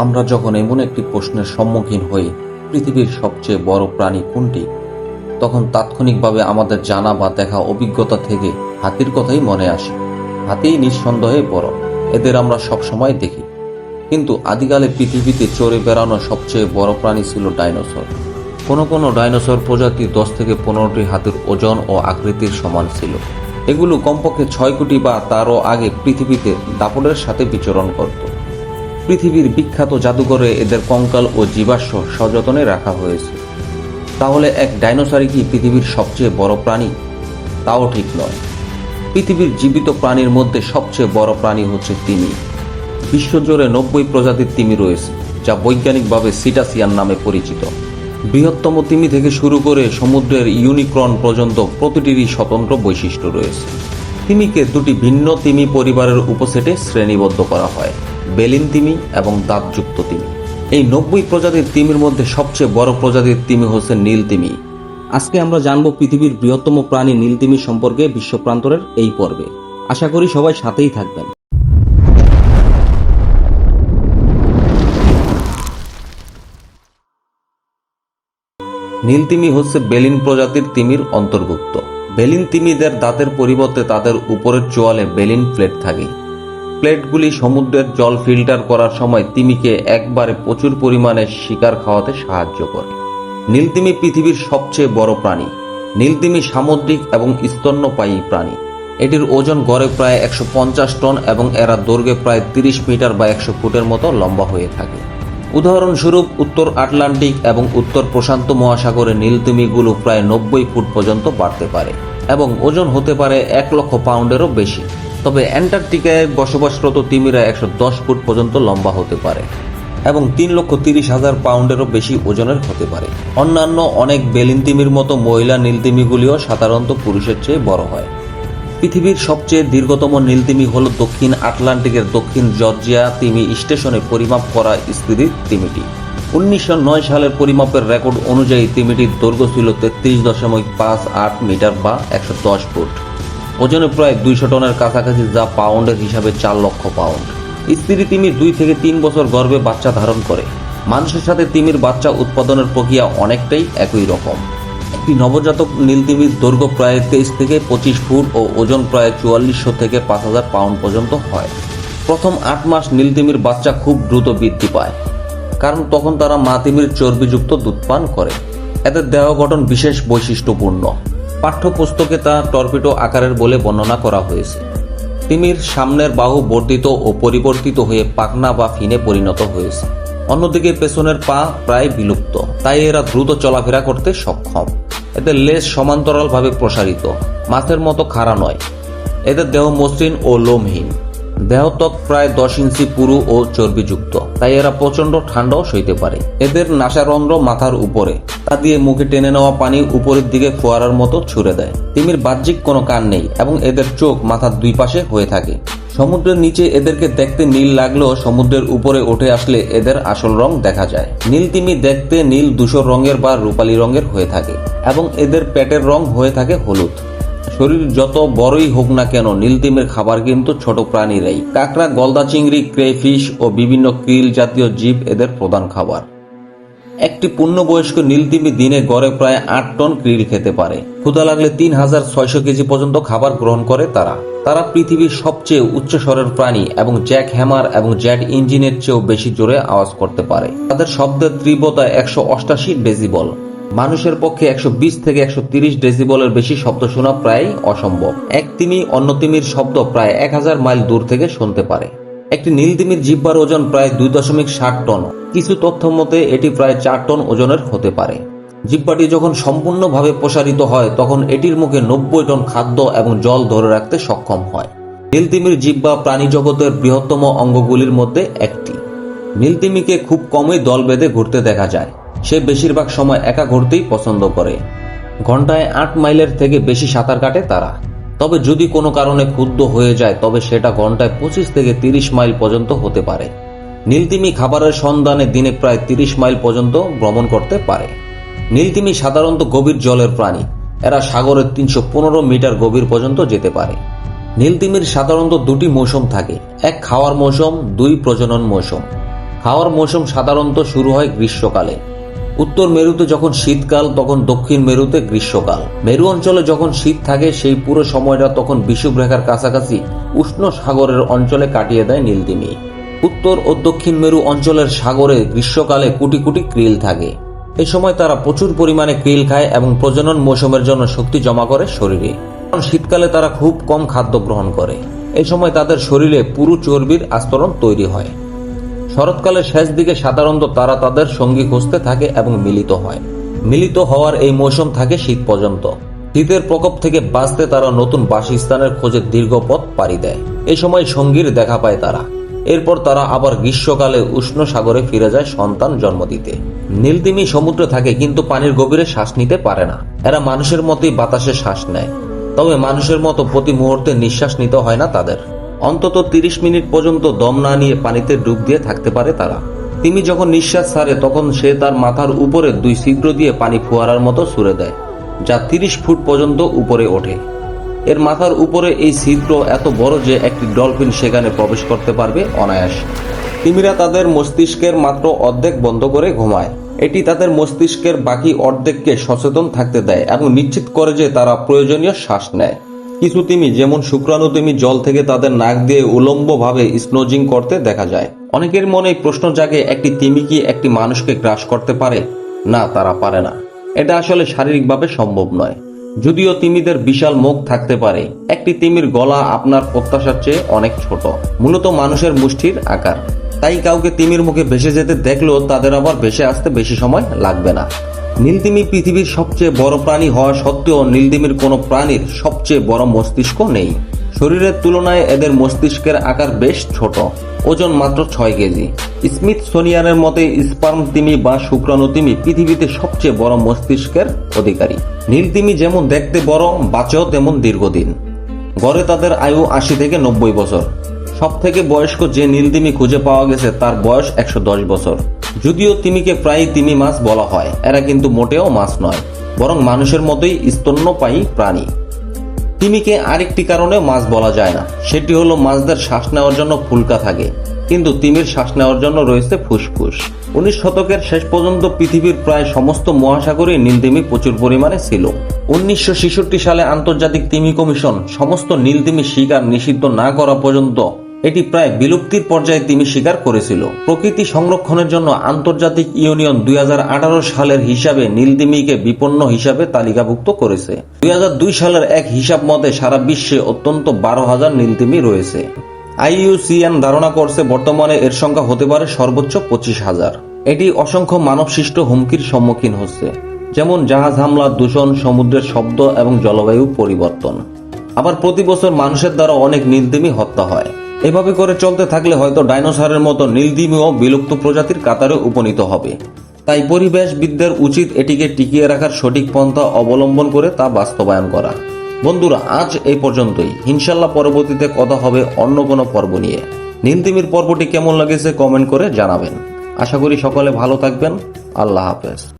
আমরা যখন এমন একটি প্রশ্নের সম্মুখীন হই, পৃথিবীর সবচেয়ে বড় প্রাণী কোনটি? তখন তাৎক্ষণিকভাবে আমাদের জানা বা দেখা অভিজ্ঞতা থেকে হাতির কথাই মনে আসে। হাতিই নিঃসন্দেহে বড়, এদের আমরা সবসময় দেখি। কিন্তু আদিকালে পৃথিবীতে চড়ে বেড়ানো সবচেয়ে বড় প্রাণী ছিল ডাইনোসর। কোনো কোনো ডাইনোসর প্রজাতি দশ থেকে পনেরোটি হাতির ওজন ও আকৃতির সমান ছিল। এগুলো কমপক্ষে ছয় কোটি বা তারও আগে পৃথিবীতে দাপটের সাথে বিচরণ করত। পৃথিবীর বিখ্যাত জাদুঘরে এদের কঙ্কাল ও জীবাশ্ম সযতনে রাখা হয়েছে। তাহলে এক ডাইনোসরই কি পৃথিবীর সবচেয়ে বড় প্রাণী? তাও ঠিক নয়। পৃথিবীর জীবিত প্রাণীর মধ্যে সবচেয়ে বড় প্রাণী হচ্ছে তিমি। বিশ্বজুড়ে নব্বই প্রজাতির তিমি রয়েছে, যা বৈজ্ঞানিকভাবে সিটাসিয়ান নামে পরিচিত। বৃহত্তম তিমি থেকে শুরু করে সমুদ্রের ইউনিক্রন পর্যন্ত প্রতিটিরই স্বতন্ত্র বৈশিষ্ট্য রয়েছে। তিমিকে দুটি ভিন্ন তিমি পরিবারের উপসেটে শ্রেণীবদ্ধ করা হয়। বেলিন তিমি এবং দাঁতযুক্ত তিমি। এই নব্বই প্রজাতির তিমির মধ্যে সবচেয়ে বড় প্রজাতির তিমি হচ্ছে নীল তিমি। আজকে আমরা জানব পৃথিবীর বৃহত্তম প্রাণী নীল তিমি সম্পর্কে বিশ্ব প্রান্তরের এই পর্বে। আশা করি সবাই সাথেই থাকবেন। নীলতিমি হচ্ছে বেলিন প্রজাতির তিমির অন্তর্ভুক্ত। বেলিন তিমিদের দাঁতের পরিবর্তে তাদের উপরের চোয়ালে বেলিন প্লেট থাকে। প্লেটগুলি সমুদ্রের জল ফিল্টার করার সময় তিমিকে একবারে প্রচুর পরিমাণে শিকার খাওয়াতে সাহায্য করে। নীলতিমি পৃথিবীর সবচেয়ে বড় প্রাণী। নীলতিমি সামুদ্রিক এবং স্তন্যপায়ী প্রাণী। এটির ওজন গড়ে প্রায় একশো পঞ্চাশ টন এবং এরা দৈর্ঘ্যে প্রায় তিরিশ মিটার বা একশো ফুটের মতো লম্বা হয়ে থাকে। উদাহরণস্বরূপ, উত্তর আটলান্টিক এবং উত্তর প্রশান্ত মহাসাগরে নীলতিমিগুলো প্রায় নব্বই ফুট পর্যন্ত বাড়তে পারে এবং ওজন হতে পারে এক লক্ষ পাউন্ডেরও বেশি। তবে অ্যান্টার্কটিকায় বসবাসরত তিমিরা একশো দশ ফুট পর্যন্ত লম্বা হতে পারে এবং তিন লক্ষ তিরিশ হাজার পাউন্ডেরও বেশি ওজনের হতে পারে। অন্যান্য অনেক বেলিন তিমির মতো মহিলা নীলতিমিগুলিও সাধারণত পুরুষের চেয়ে বড় হয়। পৃথিবীর সবচেয়ে দীর্ঘতম নীলতিমি হল দক্ষিণ আটলান্টিকের দক্ষিণ জর্জিয়া তিমি স্টেশনে পরিমাপ করা স্থিতির তিমিটি। উনিশশো নয় সালের পরিমাপের রেকর্ড অনুযায়ী তিমিটির দৈর্ঘ্য ছিল তেত্রিশ দশমিক পাঁচ আট মিটার বা একশো দশ ফুট। ওজনে প্রায় দুইশো টনের কাছাকাছি যা পাউন্ডের হিসাবে চার লক্ষ পাউন্ড। স্ত্রী তিমির দুই থেকে তিন বছর গর্ভে বাচ্চা ধারণ করে। মানুষের সাথে তিমির বাচ্চা উৎপাদনের প্রক্রিয়া অনেকটাই একই রকম। একটি নবজাতক নীলতিমির দৈর্ঘ্য প্রায় তেইশ থেকে পঁচিশ ফুট ও ওজন প্রায় চুয়াল্লিশশো থেকে পাঁচ হাজার পাউন্ড পর্যন্ত হয়। প্রথম আট মাস নীলতিমির বাচ্চা খুব দ্রুত বৃদ্ধি পায়, কারণ তখন তারা মা তিমির চর্বিযুক্ত দুধ পান করে। এদের দেহ গঠন বিশেষ বৈশিষ্ট্যপূর্ণ। পাঠ্যপুস্তকে তা টর্পিডো আকারের বলে বর্ণনা করা হয়েছে। তিমির সামনের বাহু বর্ধিত ও পরিবর্তিত হয়ে পাখনা বা ফিনে পরিণত হয়েছে। অন্যদিকে পেছনের পা প্রায় বিলুপ্ত, তাই এরা দ্রুত চলাফেরা করতে সক্ষম। এদের লেজ সমান্তরালভাবে প্রসারিত, মাছের মতো খাড়া নয়। এদের দেহ মসৃণ ও লোমহীন। দেহত্বক প্রায় দশ ইঞ্চি পুরু ও চর্বিযুক্ত। তাই এরা প্রচণ্ড ঠান্ডাও সইতে পারে। এদের নাসারন্ধ্র মাথার উপরে। তা দিয়ে মুখে টেনে নেওয়া পানি উপরের দিকে ফোয়ারার মতো ছুড়ে দেয়। তিমির বাহ্যিক কোনো কান নেই এবং এদের চোখ মাথার দুই পাশে হয়ে থাকে। সমুদ্রের নিচে এদেরকে দেখতে নীল লাগলেও সমুদ্রের উপরে উঠে আসলে এদের আসল রং দেখা যায়। নীল তিমি দেখতে নীল ধূসর রঙের বা রূপালী রঙের হয়ে থাকে এবং এদের পেটের রং হয়ে থাকে হলুদ। শরীর যত বড়ই হোক না কেন নীলতিমের খাবার কিন্তু ছোট প্রাণীরাই। কাঁকড়া, গলদা চিংড়ি, ক্রেফিশ ও বিভিন্ন ক্রিল জাতীয় জীব এদের প্রধান খাবার। একটি পূর্ণবয়স্ক নীলতিমি দিনে গড়ে প্রায় আট টন ক্রিল খেতে পারে। ক্ষুধা লাগলে তিন হাজার ছয়শো কেজি পর্যন্ত খাবার গ্রহণ করে তারা। তারা পৃথিবীর সবচেয়ে উচ্চ স্বরের প্রাণী এবং জ্যাক হ্যামার এবং জ্যাট ইঞ্জিনের চেয়েও বেশি জোরে আওয়াজ করতে পারে। তাদের শব্দের তীব্রতা একশো অষ্টাশি ডেসিবল। মানুষের পক্ষে একশো বিশ থেকে একশো ডেসিবলের বেশি শব্দ শোনা প্রায় অসম্ভব। এক তিমি অন্য তিমির শব্দ প্রায় এক হাজার মাইল দূর থেকে শুনতে পারে। একটি নীলতিমির জিব্বার ওজন প্রায় দুই দশমিক ষাট টন। কিছু তথ্য মতে, এটি প্রায় চার টন ওজনের হতে পারে। জিব্বাটি যখন সম্পূর্ণভাবে প্রসারিত হয়, তখন এটির মুখে নব্বই টন খাদ্য এবং জল ধরে রাখতে সক্ষম হয়। নীলতিমির জিব্বা প্রাণী জগতের বৃহত্তম অঙ্গগুলির মধ্যে একটি। নীলতিমিকে খুব কমই দল বেঁধে ঘুরতে দেখা যায়। সে বেশিরভাগ সময় একা ঘুরতেই পছন্দ করে। ঘন্টায় আট মাইলের থেকে বেশি সাঁতার কাটে তারা। তবে যদি কোনো কারণে ক্ষুদ্র হয়ে যায়, তবে সেটা ঘন্টায় পঁচিশ থেকে তিরিশ মাইল পর্যন্ত হতে পারে। নীলতিমি খাবারের সন্ধানে দিনে প্রায় তিরিশ মাইল পর্যন্ত ভ্রমণ করতে পারে। নীলতিমি সাধারণত গভীর জলের প্রাণী। এরা সাগরের তিনশো পনেরো মিটার গভীর পর্যন্ত যেতে পারে। নীলতিমির সাধারণত দুটি মৌসুম থাকে। এক খাওয়ার মৌসুম, দুই প্রজনন মৌসুম। খাওয়ার মৌসুম সাধারণত শুরু হয় গ্রীষ্মকালে। উত্তর মেরুতে যখন শীতকাল, তখন দক্ষিণ মেরুতে গ্রীষ্মকাল। মেরু অঞ্চলে যখন শীত থাকে, সেই পুরো সময়টা তখন বিষুবরেখার কাছাকাছি উষ্ণ সাগরের অঞ্চলে কাটিয়ে দেয় নীলতিমি। উত্তর ও দক্ষিণ মেরু অঞ্চলের সাগরে গ্রীষ্মকালে কোটি কোটি ক্রিল থাকে। এই সময় তারা প্রচুর পরিমাণে ক্রিল খায় এবং প্রজনন মৌসুমের জন্য শক্তি জমা করে শরীরে। কারণ শীতকালে তারা খুব কম খাদ্য গ্রহণ করে। এই সময় তাদের শরীরে পুরু চর্বির আস্তরণ তৈরি হয়। শরৎকালের শেষ দিকে সাধারণত তারা তাদের সঙ্গী খুঁজতে থাকে এবং মিলিত হয়। মিলিত হওয়ার এই মৌসুম থাকে শীত পর্যন্ত। শীতের প্রকোপ থেকে বাঁচতে তারা নতুন বাসস্থানের খোঁজে দীর্ঘ পথ পাড়ি দেয়। এই সময় সঙ্গীর দেখা পায় তারা। এরপর তারা আবার গ্রীষ্মকালে উষ্ণ সাগরে ফিরে যায় সন্তান জন্ম দিতে। নীলতিমি সমুদ্রে থাকে কিন্তু পানির গভীরে শ্বাস নিতে পারে না। এরা মানুষের মতোই বাতাসে শ্বাস নেয়। তবে মানুষের মতো প্রতি মুহূর্তে নিঃশ্বাস নিতে হয় না তাদের। অন্তত তিরিশ মিনিট পর্যন্ত দম না নিয়ে পানিতে ডুব দিয়ে থাকতে পারে তারা। তিমি যখন নিঃশ্বাস ছাড়ে, তখন সে তার মাথার উপরে দুই ছিদ্র দিয়ে পানি ফোয়ারার মতো সুরে দেয়, যা তিরিশ ফুট পর্যন্ত উপরে ওঠে। এর মাথার উপরে এই ছিদ্র এত বড় যে একটি ডলফিন সেখানে প্রবেশ করতে পারবে অনায়াস। তিমিরা তাদের মস্তিষ্কের মাত্র অর্ধেক বন্ধ করে ঘুমায়। এটি তাদের মস্তিষ্কের বাকি অর্ধেককে সচেতন থাকতে দেয় এবং নিশ্চিত করে যে তারা প্রয়োজনীয় শ্বাস নেয়। কিছু তিমি, যেমন শুক্রাণু তিমি, জল থেকে তাদের নাক দিয়ে উলম্বভাবে স্নোজিং করতে দেখা যায়। অনেকের মনে প্রশ্ন জাগে, একটি তিমি কি একটি মানুষকে গ্রাস করতে পারে? না, তারা পারে না। এটা আসলে শারীরিকভাবে সম্ভব নয়। যদিও তিমিদের বিশাল মুখ থাকতে পারে, একটি তিমির গলা আপনার প্রত্যাশার চেয়ে অনেক ছোট, মূলত মানুষের মুষ্টির আকার। তাই কাউকে তিমির মুখে ভেসে যেতে দেখলেও তাদের আবার ভেসে আসতে বেশি সময় লাগবে না। নীলতিমি পৃথিবীর সবচেয়ে বড় প্রাণী হওয়া সত্ত্বেও নীলতিমির কোনো প্রাণীর সবচেয়ে বড় মস্তিষ্ক নেই। শরীরের তুলনায় এদের মস্তিষ্কের আকার বেশ ছোট, ওজন মাত্র ছয় কেজি। স্মিথ সোনিয়ানের মতে স্পার্ম তিমি বা শুক্রাণু তিমি পৃথিবীতে সবচেয়ে বড় মস্তিষ্কের অধিকারী। নীলতিমি যেমন দেখতে বড়, বাঁচেও তেমন দীর্ঘদিন। গড়ে তাদের আয়ু আশি থেকে নব্বই বছর। সব থেকে বয়স্ক যে নীলতিমি খুঁজে পাওয়া গেছে, তার বয়স একশো দশ বছর। যদিও তিমিকে প্রায় তিমি মাছ বলা হয়, এরা কিন্তু মোটেও মাছ নয়, বরং মানুষের মতোই স্তন্যপায়ী প্রাণী। তিমিকে আরেকটি কারণে মাছ বলা যায় না, সেটি হলো মাছদের শ্বাস নেওয়ার জন্য ফুলকা থাকে, কিন্তু তিমির শ্বাস নেওয়ার জন্য রয়েছে ফুসফুস। উনিশ শতকের শেষ পর্যন্ত পৃথিবীর প্রায় সমস্ত মহাসাগরে নীলতিমি প্রচুর পরিমাণে ছিল। উনিশশো ছেষট্টি সালে আন্তর্জাতিক তিমি কমিশন সমস্ত নীলতিমি শিকার নিষিদ্ধ না করা পর্যন্ত এটি প্রায় বিলুপ্তির পর্যায়ে তিমি স্বীকার করেছিল। প্রকৃতি সংরক্ষণের জন্য আন্তর্জাতিক ইউনিয়ন দুই হাজার আঠারো সালের হিসাবে নীলতিমিকে বিপন্ন হিসাবে তালিকাভুক্ত করেছে। দুই হাজার দুই সালের এক হিসাব মতে সারা বিশ্বে অত্যন্ত বারো হাজার নীলতিমি রয়েছে। আইইউসিএন ধারণা করছে বর্তমানে এর সংখ্যা হতে পারে সর্বোচ্চ পঁচিশ হাজার। এটি অসংখ্য মানবসৃষ্ট হুমকির সম্মুখীন হচ্ছে, যেমন জাহাজ হামলা, দূষণ, সমুদ্রের শব্দ এবং জলবায়ু পরিবর্তন। আবার প্রতি বছর মানুষের দ্বারা অনেক নীলতিমি হত্যা হয়। এভাবে করে চলতে থাকলে হয়তো ডাইনোসরের মতো নীলতিমিও বিলুপ্ত প্রজাতির কাতারে উপনীত হবে। তাই পরিবেশবিদদের উচিত এটিকে টিকিয়ে রাখার সঠিক পন্থা অবলম্বন করে তা বাস্তবায়ন করা। বন্ধুরা, আজ এই পর্যন্তই। ইনশাল্লাহ পরবর্তীতে কথা হবে অন্য কোনো পর্ব নিয়ে। নীলতিমির পর্বটি কেমন লেগেছে কমেন্ট করে জানাবেন। আশা করি সকলে ভালো থাকবেন। আল্লাহ হাফেজ।